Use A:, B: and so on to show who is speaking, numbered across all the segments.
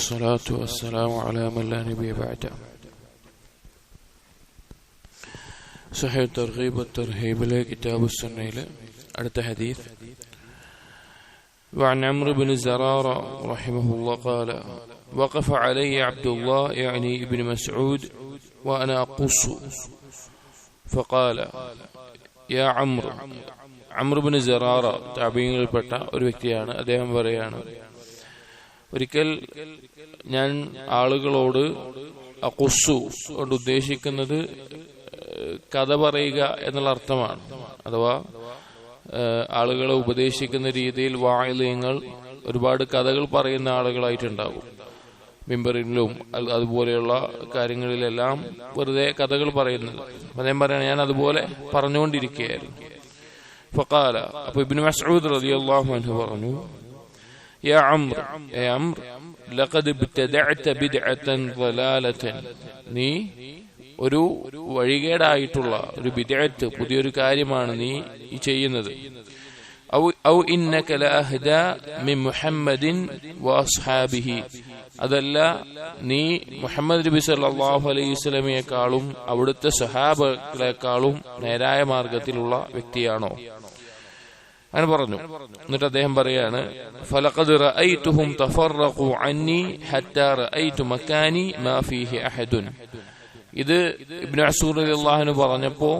A: والصلاة والسلام على من لا نبي بعده صحيح الترغيب والترهيب له كتاب السنة له അടുത്ത حديث وعن عمرو بن زرارة رحمه الله قال وقف علي عبد الله يعني ابن مسعود وأنا أقص فقال يا عمرو عمرو بن زرارة താപീയങ്ങളിൽപ്പെട്ട ഒരു വ്യക്തിയാണ് അദ്ദേഹം പറയാണ് ഒരിക്കൽ ഞാൻ ആളുകളോട് അക്കുസു കൊണ്ട് ഉദ്ദേശിക്കുന്നത് കഥ പറയുക എന്നുള്ള അർത്ഥമാണ്. അഥവാ ആളുകളെ ഉപദേശിക്കുന്ന രീതിയിൽ വായലയങ്ങൾ ഒരുപാട് കഥകൾ പറയുന്ന ആളുകളായിട്ടുണ്ടാകും. മിമ്പറിലും അതുപോലെയുള്ള കാര്യങ്ങളിലെല്ലാം വെറുതെ കഥകൾ പറയുന്നത്. അദ്ദേഹം പറയണം ഞാൻ അതുപോലെ പറഞ്ഞുകൊണ്ടിരിക്കുകയായിരുന്നു. ഫക്കാല അപ്പൊ ഇബിൻ മസൂദ് റളിയല്ലാഹു അൻഹു പറഞ്ഞു يا عمرو يا عمرو لقد ابتدعت بدعة ضلالة നീ ഒരു വഴികേടായിട്ടുള്ള ഒരു ബിദഅത്ത് പുതിയൊരു കാര്യമാണ് നീ ഈ ചെയ്യുന്നത് ഔ ഔ ഇന്നക ലഅഹ്ദ മിൻ മുഹമ്മദിൻ വഅസ്ഹാബിഹി അതല്ല നീ മുഹമ്മദ് നബി സല്ലല്ലാഹു അലൈഹി വസല്ലമയെക്കാളും അവിടുത്തെ സഹാബകളെക്കാളും നേരായ മാർഗത്തിലുള്ള വ്യക്തിയാണോ അങ്ങനെ പറഞ്ഞു. എന്നിട്ട് അദ്ദേഹം പറയാണ് ഫലഖദ് തഫറഖു അന്നി ഹത്താ മക്കാനി മാ ഫീഹി ഇത് ഇബ്നു അസൂർ റളിയല്ലാഹു പറഞ്ഞപ്പോ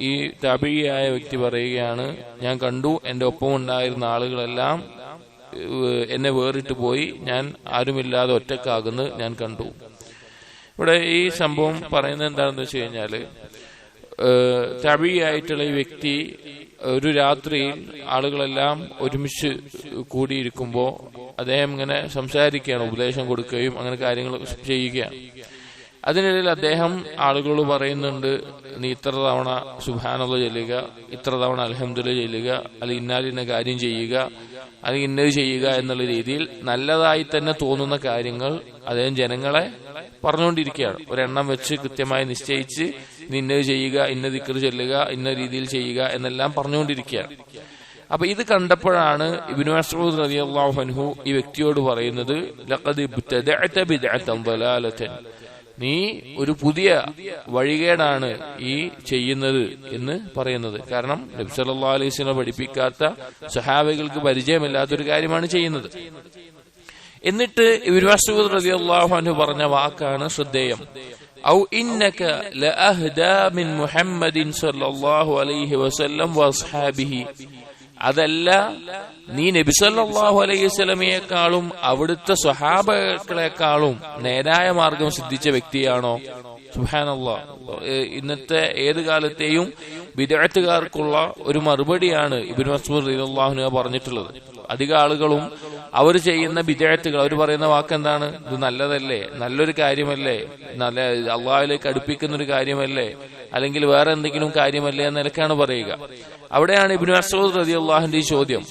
A: ഈ തബിയായ വ്യക്തി പറയുകയാണ് ഞാൻ കണ്ടു എന്റെ ഒപ്പം ഉണ്ടായിരുന്ന ആളുകളെല്ലാം എന്നെ വേറിട്ട് പോയി ഞാൻ ആരുമില്ലാതെ ഒറ്റക്കാകുന്ന ഞാൻ കണ്ടു. ഇവിടെ ഈ സംഭവം പറയുന്നത് എന്താണെന്ന് വെച്ച് കഴിഞ്ഞാൽ തബിയായിട്ടുള്ള ഈ വ്യക്തി ഒരു രാത്രിയിൽ ആളുകളെല്ലാം ഒരുമിച്ച് കൂടിയിരിക്കുമ്പോൾ അദ്ദേഹം ഇങ്ങനെ സംസാരിക്കുകയാണ് ഉപദേശം കൊടുക്കുകയും അങ്ങനെ കാര്യങ്ങൾ ചെയ്യുകയാണ്. അതിനിടയിൽ അദ്ദേഹം ആളുകളോട് പറയുന്നുണ്ട് നീ ഇത്ര തവണ സുഹാനുള്ള ചെല്ലുക ഇത്ര തവണ അലഹമുല്ല ചെല്ലുക അല്ലെങ്കിൽ ഇന്നാലിന്ന കാര്യം ചെയ്യുക അല്ലെങ്കിൽ ഇന്നത് ചെയ്യുക എന്നുള്ള രീതിയിൽ നല്ലതായി തന്നെ തോന്നുന്ന കാര്യങ്ങൾ അദ്ദേഹം ജനങ്ങളെ പറഞ്ഞുകൊണ്ടിരിക്കുകയാണ്. ഒരെണ്ണം വെച്ച് കൃത്യമായി നിശ്ചയിച്ച് ഇന്നത് ചെയ്യുക ഇന്ന ദിക്കർ ചെല്ലുക ഇന്ന രീതിയിൽ ചെയ്യുക എന്നെല്ലാം പറഞ്ഞുകൊണ്ടിരിക്കുകയാണ്. അപ്പൊ ഇത് കണ്ടപ്പോഴാണ് ഇബിനു മസൂദ് റളിയല്ലാഹു അൻഹു ഈ വ്യക്തിയോട് പറയുന്നത് ലഖദ് ഇബ്തദഅത നീ ഒരു പുതിയ വഴികേടാണ് ഈ ചെയ്യുന്നത് എന്ന് പറയുന്നത്. കാരണം നബി സല്ലല്ലാഹു അലൈഹി പഠിപ്പിക്കാത്ത സഹാബികൾക്ക് പരിചയമില്ലാത്തൊരു കാര്യമാണ് ചെയ്യുന്നത്. എന്നിട്ട് ഇബ്നു മസൂദ് റളിയല്ലാഹു അൻഹു പറഞ്ഞ വാക്കാണ് ശ്രദ്ധേയം. ഔ ഇന്നക من മിൻ മുഹമ്മദിൻ الله അലൈഹി വസല്ലം وأصحابه അതല്ല നീ നബി സല്ലാഹു അലൈഹി സ്വലമയെക്കാളും അവിടുത്തെ സ്വഹാബകളെക്കാളും നേരായ മാർഗം സിദ്ധിച്ച വ്യക്തിയാണോ? സുഹാനല്ലാ ഇന്നത്തെ ഏത് കാലത്തെയും വിദഗ്ധക്കാർക്കുള്ള ഒരു മറുപടിയാണ് ഇബിൻ മസൂദ് റളിയല്ലാഹു പറഞ്ഞിട്ടുള്ളത്. അധിക ആളുകളും അവർ ചെയ്യുന്ന വിജയത്തുകൾ അവർ പറയുന്ന വാക്കെന്താണ്? ഇത് നല്ലതല്ലേ? നല്ലൊരു കാര്യമല്ലേ? നല്ല അള്ളാഹിലേക്ക് അടുപ്പിക്കുന്ന ഒരു കാര്യമല്ലേ? അല്ലെങ്കിൽ വേറെ എന്തെങ്കിലും കാര്യമല്ലേ എന്ന നിലക്കാണ് പറയുക. അവിടെയാണ് ഇബ്നു മസൂദ് അള്ളാഹിന്റെ ഈ ചോദ്യം.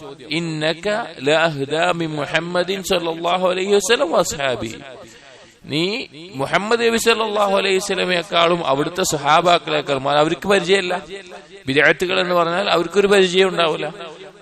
A: മുഹമ്മദിൻ അലൈഹി നീ മുഹമ്മദ് നബി സല്ലാഹു അലൈഹി അവിടുത്തെ സഹാബാക്കളെക്കാളും അവർക്ക് പരിചയമല്ല. വിദേഹത്തുകൾ എന്ന് പറഞ്ഞാൽ അവർക്കൊരു പരിചയം ഉണ്ടാവില്ല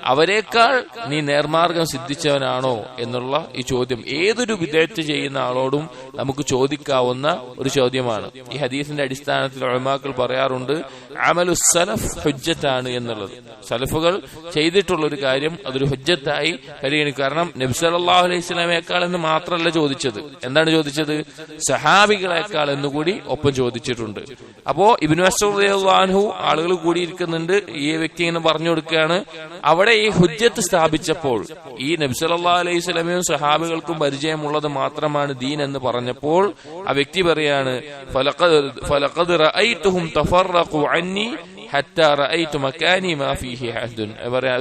A: അവരെക്കാൾ നീ നേർമാർഗം സിദ്ധിച്ചവനാണോ എന്നുള്ള ഈ ചോദ്യം. ഏതൊരു വിദേഹത്ത് ചെയ്യുന്ന ആളോടും നമുക്ക് ചോദിക്കാവുന്ന ഒരു ചോദ്യമാണ്. ഈ ഹദീസിന്റെ അടിസ്ഥാനത്തിൽ ഒഴിമാക്കൾ പറയാറുണ്ട് അമലു സലഫ് ഹുജ്ജത്താണ് എന്നുള്ളത്. സലഫുകൾ ചെയ്തിട്ടുള്ള ഒരു കാര്യം അതൊരു ഹുജ്ജത്തായി പരിഗണിക്കും കാരണം നബ്സലാഹു അലൈഹി സ്വലാമേക്കാൾ എന്ന് മാത്രമല്ല ചോദിച്ചത്. എന്താണ് ചോദിച്ചത്? സഹാബികളെക്കാൾ എന്നുകൂടി ഒപ്പം ചോദിച്ചിട്ടുണ്ട്. അപ്പോ ഇബിനു അസൂർഹു ആളുകൾ കൂടിയിരിക്കുന്നുണ്ട്. ഈ വ്യക്തി ഇങ്ങനെ പറഞ്ഞു കൊടുക്കുകയാണ്. അവിടെ ഈ ഹുജ്ജത്ത് സ്ഥാപിച്ചപ്പോൾ ഈ നബ്സല്ലാ അലൈഹി സ്വലമയും സഹാബികൾക്കും പരിചയമുള്ളത് മാത്രമാണ് ദീൻ എന്ന് പറഞ്ഞപ്പോൾ ആ വ്യക്തി പറയാണ് ഫലഖദ് റഅയ്തുഹും തഫറഖു അന്നി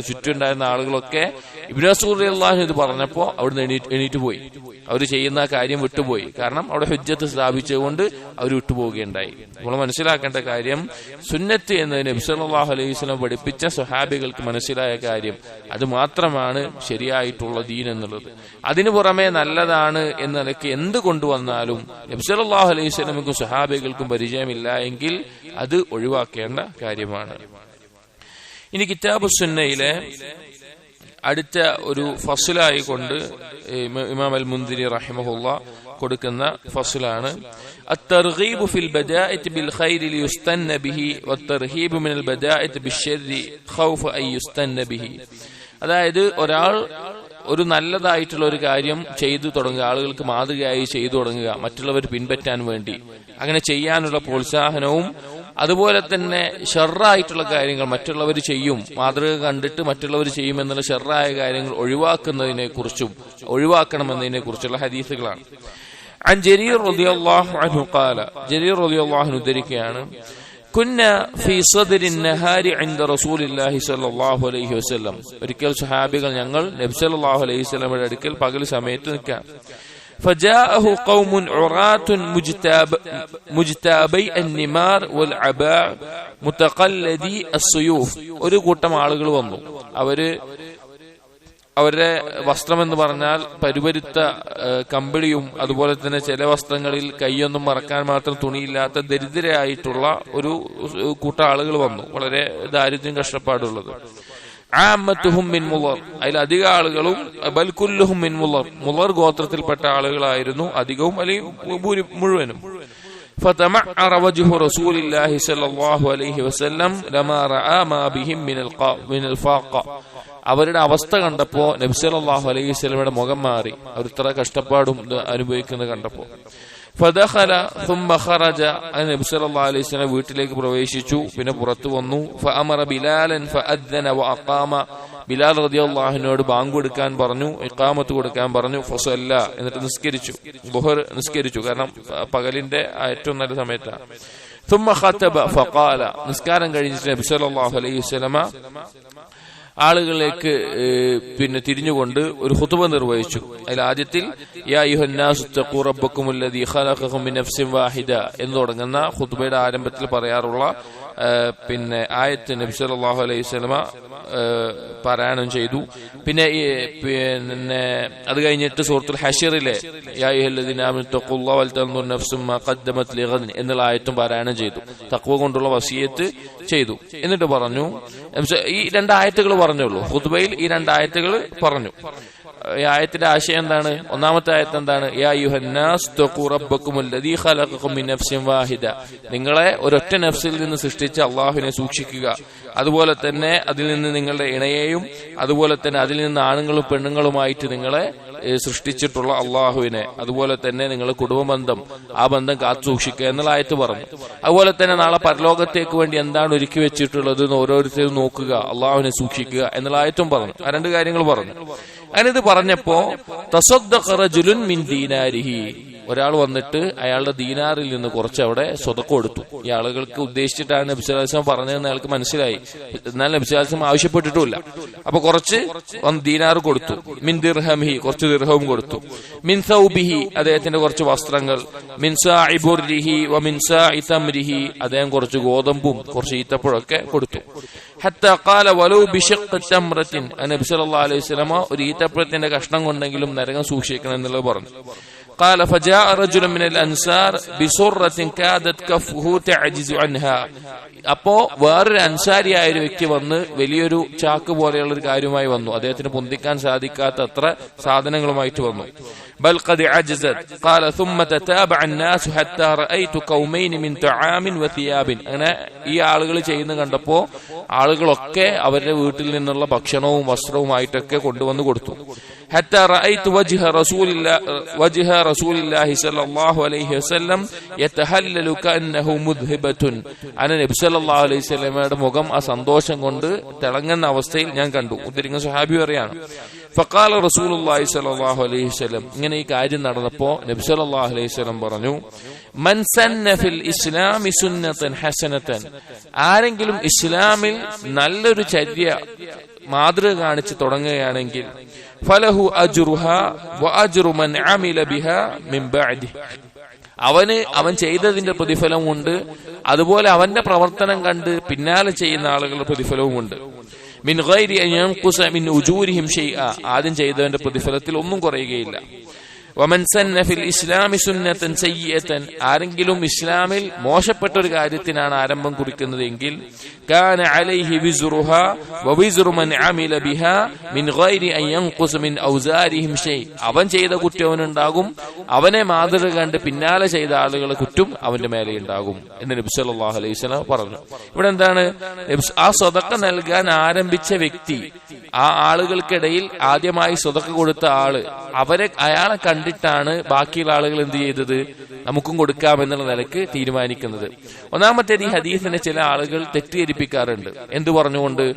A: ചുറ്റുണ്ടായിരുന്ന ആളുകളൊക്കെ ഇബ്രാസൂർഹു ഇത് പറഞ്ഞപ്പോ അവിടുന്ന് എണീറ്റ് എണീറ്റ് പോയി. അവർ ചെയ്യുന്ന കാര്യം വിട്ടുപോയി. കാരണം അവിടെ ഹുജ്ജത്ത് സ്ഥാപിച്ചുകൊണ്ട് അവർ വിട്ടുപോവുകയുണ്ടായി. നമ്മൾ മനസ്സിലാക്കേണ്ട കാര്യം സുന്നത്ത് എന്നതിന് നബ്സല്ലാഹു അലൈഹി സ്വലം പഠിപ്പിച്ച സുഹാബികൾക്ക് മനസ്സിലായ കാര്യം അത് മാത്രമാണ് ശരിയായിട്ടുള്ള ദീൻ എന്നുള്ളത്. അതിനു പുറമെ നല്ലതാണ് എന്ന നിലയ്ക്ക് എന്ത് കൊണ്ടുവന്നാലും നബ്സല്ലാഹു അലൈഹി സ്വലമിക്കും സുഹാബികൾക്കും പരിചയമില്ല എങ്കിൽ അത് ഒഴിവാക്കേണ്ട കാര്യമാണ് ഇനി കിതാബു സുന്നയിലെ അടുത്ത ഒരു ഫസുലായി കൊണ്ട് ഇമാം അൽ മുന്തിരി റഹിമഹുല്ല കൊടുക്കുന്ന ഫസുലാണ് الترغيب في البدائة بالخير ليستن به والترهيب من البدائة بالشر خوف أن يستن به അതായത് ഒരാൾ ഒരു നല്ലതായിട്ടുള്ള ഒരു കാര്യം ചെയ്തു തുടങ്ങുക ആളുകൾക്ക് മാതൃകയായി ചെയ്തു തുടങ്ങുക മറ്റുള്ളവർ പിൻപറ്റാൻ വേണ്ടി അങ്ങനെ ചെയ്യാനുള്ള പ്രോത്സാഹനവും അതുപോലെ തന്നെ ഷെറായിട്ടുള്ള കാര്യങ്ങൾ മറ്റുള്ളവർ ചെയ്യും. മാതൃക കണ്ടിട്ട് മറ്റുള്ളവർ ചെയ്യുമെന്നുള്ള ഷെറായ കാര്യങ്ങൾ ഒഴിവാക്കുന്നതിനെ കുറിച്ചും ഒഴിവാക്കണമെന്നതിനെ കുറിച്ചുള്ള ഹദീസുകളാണ്. عن كنا في صدر النهار عند رسول الله صلى الله عليه وسلم ഒരിക്കൽ സഹാബികൾ ഞങ്ങൾ നബി സല്ലല്ലാഹു അലൈഹി വസല്ലമയുടെ അടുക്കൽ പകൽ സമയത്ത് നിൽക്കാം فجاءه قوم عراة مجتاب مجتابي النمار والعباء متقلدي السيوف ഒരു കൂട്ടം ആളുകൾ വന്നു അവര് അവരുടെ വസ്ത്രം എന്ന് പറഞ്ഞാൽ പരുപരുത്ത കമ്പിളിയും അതുപോലെ തന്നെ ചില വസ്ത്രങ്ങളിൽ കൈയൊന്നും മറക്കാൻ മാത്രം തുണിയില്ലാത്ത ദരിദ്രരായിട്ടുള്ള ഒരു കൂട്ടം ആളുകൾ വന്നു വളരെ ദാരിദ്ര്യം കഷ്ടപ്പാടുള്ളത് ആമത്തുഹും മിൻ മുളർ അതിൽ അധിക ആളുകളും ബൽക്കുല്ലുഹും മിൻ മുളർ മുളർ ഗോത്രത്തിൽപ്പെട്ട ആളുകളായിരുന്നു അധികവും അല്ലെങ്കിൽ മുഴുവനും فتمعر وجه رسول الله صلى الله عليه وسلم لما رأى ما بهم من من الفاقة അവരുടെ അവസ്ഥ കണ്ടപ്പോ നബ്സലാഹു അലൈഹി സ്വലമയുടെ മുഖം മാറി അവർ ഇത്ര കഷ്ടപ്പാടും അനുഭവിക്കുന്നത് കണ്ടപ്പോ ഫദഖല ثم خرج നബി സല്ലല്ലാഹു അലൈഹി വസല്ലം വീട്ടിലേക്ക് പ്രവേശിച്ചു പിന്നെ പുറത്തു വന്നു ഫഅമറ ബിലാലൻ ഫഅദ്ദന വഅഖാമ ബിലാൽ റളിയല്ലാഹുവിനോട് ബാങ്ക് കൊടുക്കാൻ പറഞ്ഞു ഇഖാമത്ത് കൊടുക്കാൻ പറഞ്ഞു ഫസല്ല എന്നിട്ട് നിസ്കരിച്ചു ബുഹർ നിസ്കരിച്ചു കാരണം പകലിന്റെ ഏറ്റവും നല്ല സമയത്താണ് ثم خطب فقال നിസ്കാരം കഴിഞ്ഞിട്ട് നബി സല്ലല്ലാഹു അലൈഹി വസല്ലമ ആളുകളിലേക്ക് പിന്നെ തിരിഞ്ഞുകൊണ്ട് ഒരു ഹുതുബ നിർവഹിച്ചു. അതിൽ ആദ്യത്തിൽ എന്ന് തുടങ്ങുന്ന ഹുതുബയുടെ ആരംഭത്തിൽ പറയാറുള്ള പിന്നെ ആയത്ത് നബി സല്ലല്ലാഹു അലൈഹി വസല്ലമ പാരായണം ചെയ്തു. പിന്നെ പിന്നെ അത് കഴിഞ്ഞിട്ട് സൂറത്തുൽ ഹഷീറിലെ എന്നുള്ള ആയത്തും പാരായണം ചെയ്തു. തക്വ കൊണ്ടുള്ള വസീയത്ത് ചെയ്തു. എന്നിട്ട് പറഞ്ഞു ഈ രണ്ടായത്തുകൾ പറഞ്ഞുള്ളൂ ഹുദ്ബയിൽ ഈ രണ്ടായത്തുകൾ പറഞ്ഞു. ഈ ആയത്തിന്റെ ആശയം എന്താണ്? ഒന്നാമത്തെ ആയത്ത് എന്താണ്? നിങ്ങളെ ഒരൊറ്റ നഫ്സിൽ നിന്ന് സൃഷ്ടിച്ച അള്ളാഹുവിനെ സൂക്ഷിക്കുക. അതുപോലെ തന്നെ അതിൽ നിന്ന് നിങ്ങളുടെ ഇണയെയും അതുപോലെ തന്നെ അതിൽ നിന്ന് ആണുങ്ങളും പെണ്ണുങ്ങളുമായിട്ട് നിങ്ങളെ സൃഷ്ടിച്ചിട്ടുള്ള അള്ളാഹുവിനെ. അതുപോലെ തന്നെ നിങ്ങൾ കുടുംബബന്ധം ആ ബന്ധം കാത്തു സൂക്ഷിക്കുക എന്നുള്ള ആയത്ത് പറഞ്ഞു. അതുപോലെ തന്നെ നാളെ പരലോകത്തേക്ക് വേണ്ടി എന്താണ് ഒരുക്കി വെച്ചിട്ടുള്ളത് എന്ന് ഓരോരുത്തരും നോക്കുക അള്ളാഹുവിനെ സൂക്ഷിക്കുക എന്നുള്ളതായിട്ടും പറഞ്ഞു. ആ രണ്ട് കാര്യങ്ങൾ പറഞ്ഞു. അങ്ങനെ ഇത് പറഞ്ഞപ്പോ തസ്വദ്ദഖറജുലുൻ മിൻ ദീനാരിഹി. ഒരാൾ വന്നിട്ട് അയാളുടെ ദീനാറിൽ നിന്ന് കുറച്ച് അവിടെ സ്വതക്കം കൊടുത്തു. ഈ ആളുകൾക്ക് ഉദ്ദേശിച്ചിട്ടാണ് നബിസ്വലാസം പറഞ്ഞതെന്ന് അയാൾക്ക് മനസ്സിലായി. എന്നാൽ നബിസ്വലാസം ആവശ്യപ്പെട്ടിട്ടുമില്ല. അപ്പൊ കുറച്ച് ദീനാർ കൊടുത്തു. മിൻ ദിർഹമി കുറച്ച് ദിർഹവും കൊടുത്തു. മിൻ സൗബിഹി അദ്ദേഹത്തിന്റെ കുറച്ച് വസ്ത്രങ്ങൾ. മിൻസാഇബുർരിഹി വ അദ്ദേഹം കുറച്ച് ഗോതമ്പും കുറച്ച് ഈത്തപ്പഴമൊക്കെ കൊടുത്തു. ഹത്ത സല്ലല്ലാഹു അലൈഹി സ്വലമ ഒരു ഈത്തപ്പഴത്തിന്റെ കഷ്ണം കൊണ്ടെങ്കിലും നരകം സൂക്ഷിക്കണം എന്നുള്ളത് പറഞ്ഞു. قال فجاء رجل من الأنصار بسرة كادت كفه تعجز عنها അപ്പോ വേറൊരു അൻസാരിയായ ഒരു വ്യക്തി വന്ന് വലിയൊരു ചാക്ക് പോലെയുള്ള ഒരു കാര്യമായി വന്നു അദ്ദേഹത്തിന് പൊന്തിക്കാൻ സാധിക്കാത്ത അത്ര സാധനങ്ങളുമായിട്ട് വന്നു بل قد عجزت قال ثم تتابع الناس حتى رأيت كومين من طعام وثياب അങ്ങനെ ഈ ആളുകൾ ചെയ്യുന്ന കണ്ടപ്പോ ആളുകളൊക്കെ അവരുടെ വീട്ടിൽ നിന്നുള്ള ഭക്ഷണവും വസ്ത്രവുമായിട്ടൊക്കെ കൊണ്ടുവന്ന് കൊടുത്തു حتى رأيت وجه رسول الله وجه رسول الله صلى الله عليه وسلم يتهلل كأنه مذهبة അന നബി സല്ലല്ലാഹു അലൈഹി വസല്ലമയുടെ മുഖം ആ സന്തോഷം കൊണ്ട് തിളങ്ങുന്ന അവസ്ഥയിൽ ഞാൻ കണ്ടു ഉദ്ധരിക്കുന്ന സഹാബി പറയാണ് ഫക്കാല റസൂലുള്ളാഹി സ്വല്ലല്ലാഹു അലൈഹി വസല്ലം ഇങ്ങനെ ഈ കാര്യം നടന്നപ്പോ നബി സല്ലല്ലാഹു അലൈഹി വസല്ലം പറഞ്ഞു മൻ സന്ന ഫിൽ ഇസ്ലാമി സുന്നത്തൻ ഹസനത്തൻ ആരെങ്കിലും ഇസ്ലാമിൽ നല്ലൊരു ചര്യ മാതൃക കാണിച്ച് തുടങ്ങുകയാണെങ്കിൽ ഫലഹു അജുറുഹ വ അജ്റു മൻ അമില ബിഹ മിൻ ബഅദി. അവന് അവൻ ചെയ്തതിന്റെ പ്രതിഫലമുണ്ട് അതുപോലെ അവന്റെ പ്രവർത്തനം കണ്ട് പിന്നാലെ ചെയ്യുന്ന ആളുകളുടെ പ്രതിഫലവും ഉണ്ട്. മിൻ ഗൈരി മിൻ ഉജൂരിഹിം ഷൈഅ ആദ്യം ചെയ്തവന്റെ പ്രതിഫലത്തിൽ ഒന്നും കുറയുകയില്ല. ആരെങ്കിലും ഇസ്ലാമിൽ മോശപ്പെട്ട ഒരു കാര്യത്തിനാണ് ആരംഭം കുറിക്കുന്നത് എങ്കിൽ അവൻ ചെയ്ത കുറ്റം അവനുണ്ടാകും. അവനെ മാതൃക കണ്ട് പിന്നാലെ ചെയ്ത ആളുകളെ കുറ്റം അവന്റെ മേലെ ഉണ്ടാകും എന്ന് നബി സല്ലല്ലാഹു അലൈഹി വസല്ലം പറഞ്ഞു. ഇവിടെ എന്താണ്? ആ സ്വതക്ക നൽകാൻ ആരംഭിച്ച വ്യക്തി ആ ആളുകൾക്കിടയിൽ ആദ്യമായി സ്വതക്ക കൊടുത്ത ആൾ അവരെ അയാളെ കണ്ടിട്ടാണ് ബാക്കിയുള്ള ആളുകൾ എന്ത് ചെയ്തത്? നമുക്കും കൊടുക്കാം എന്നുള്ള നിലയ്ക്ക് തീരുമാനിക്കുന്നത്. ഒന്നാമത്തേത് ഈ ഹദീസിനെ ചില ആളുകൾ തെറ്റിദ്ധരിപ്പിക്കാറുണ്ട്. എന്തു പറഞ്ഞുകൊണ്ട്?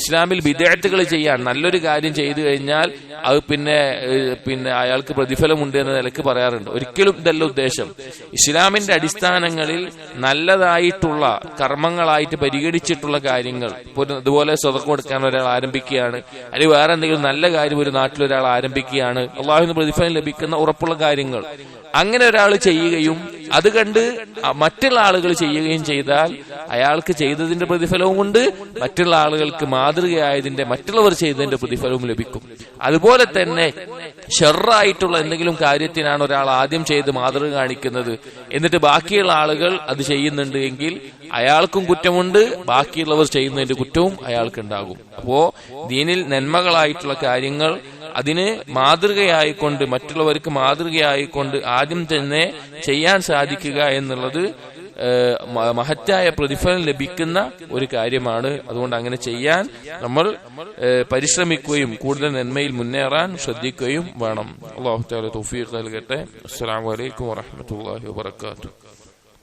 A: ഇസ്ലാമിൽ വിദേഹത്തുകൾ ചെയ്യാൻ നല്ലൊരു കാര്യം ചെയ്തു കഴിഞ്ഞാൽ അത് പിന്നെ പിന്നെ അയാൾക്ക് പ്രതിഫലമുണ്ട് എന്ന നിലയ്ക്ക് പറയാറുണ്ട്. ഒരിക്കലും ഇതല്ല ഉദ്ദേശം. ഇസ്ലാമിന്റെ അടിസ്ഥാനങ്ങളിൽ നല്ലതായിട്ടുള്ള കർമ്മങ്ങളായിട്ട് പരിഗണിച്ചിട്ടുള്ള കാര്യങ്ങൾ ഇതുപോലെ സ്വതക്കം കൊടുക്കാൻ ഒരാൾ ആരംഭിക്കുകയാണ് അല്ലെങ്കിൽ വേറെ എന്തെങ്കിലും നല്ല കാര്യം ഒരു നാട്ടിൽ ഒരാൾ ആരംഭിക്കുകയാണ് അള്ളാഹുവിന് പ്രതിഫലം ലഭിക്കുന്ന ഉറപ്പുള്ള കാര്യങ്ങൾ. അങ്ങനെ ഒരാൾ ചെയ്യുകയും അത് കണ്ട് മറ്റുള്ള ആളുകൾ ചെയ്യുകയും ചെയ്താൽ അയാൾക്ക് ചെയ്തതിന്റെ പ്രതിഫലവും ഉണ്ട് മറ്റുള്ള ആളുകൾക്ക് മാതൃകയായതിന്റെ മറ്റുള്ളവർ ചെയ്തതിന്റെ പ്രതിഫലവും ലഭിക്കും. അതുപോലെ തന്നെ ഷെറായിട്ടുള്ള എന്തെങ്കിലും കാര്യത്തിനാണ് ഒരാൾ ആദ്യം ചെയ്ത് മാതൃക കാണിക്കുന്നത്. എന്നിട്ട് ബാക്കിയുള്ള ആളുകൾ അത് ചെയ്യുന്നുണ്ട് എങ്കിൽ അയാൾക്കും കുറ്റമുണ്ട് ബാക്കിയുള്ളവർ ചെയ്യുന്നതിന്റെ കുറ്റവും അയാൾക്കുണ്ടാകും. അപ്പോ ദീനിൽ നന്മകളായിട്ടുള്ള കാര്യങ്ങൾ അതിന് മാതൃകയായിക്കൊണ്ട് മറ്റുള്ളവർക്ക് മാതൃകയായിക്കൊണ്ട് ആദ്യം തന്നെ ചെയ്യാൻ സാധിക്കുക എന്നുള്ളത് മഹത്തായ പ്രതിഫലം ലഭിക്കുന്ന ഒരു കാര്യമാണ്. അതുകൊണ്ട് അങ്ങനെ ചെയ്യാൻ നമ്മൾ പരിശ്രമിക്കുകയും കൂടുതൽ നന്മയിൽ മുന്നേറാൻ ശ്രദ്ധിക്കുകയും വേണം. അള്ളാഹു താല നൽകട്ടെ. അസ്സാം അലൈക്കും വറഹ്മത്തുള്ളാഹി വബറകാതുഹു.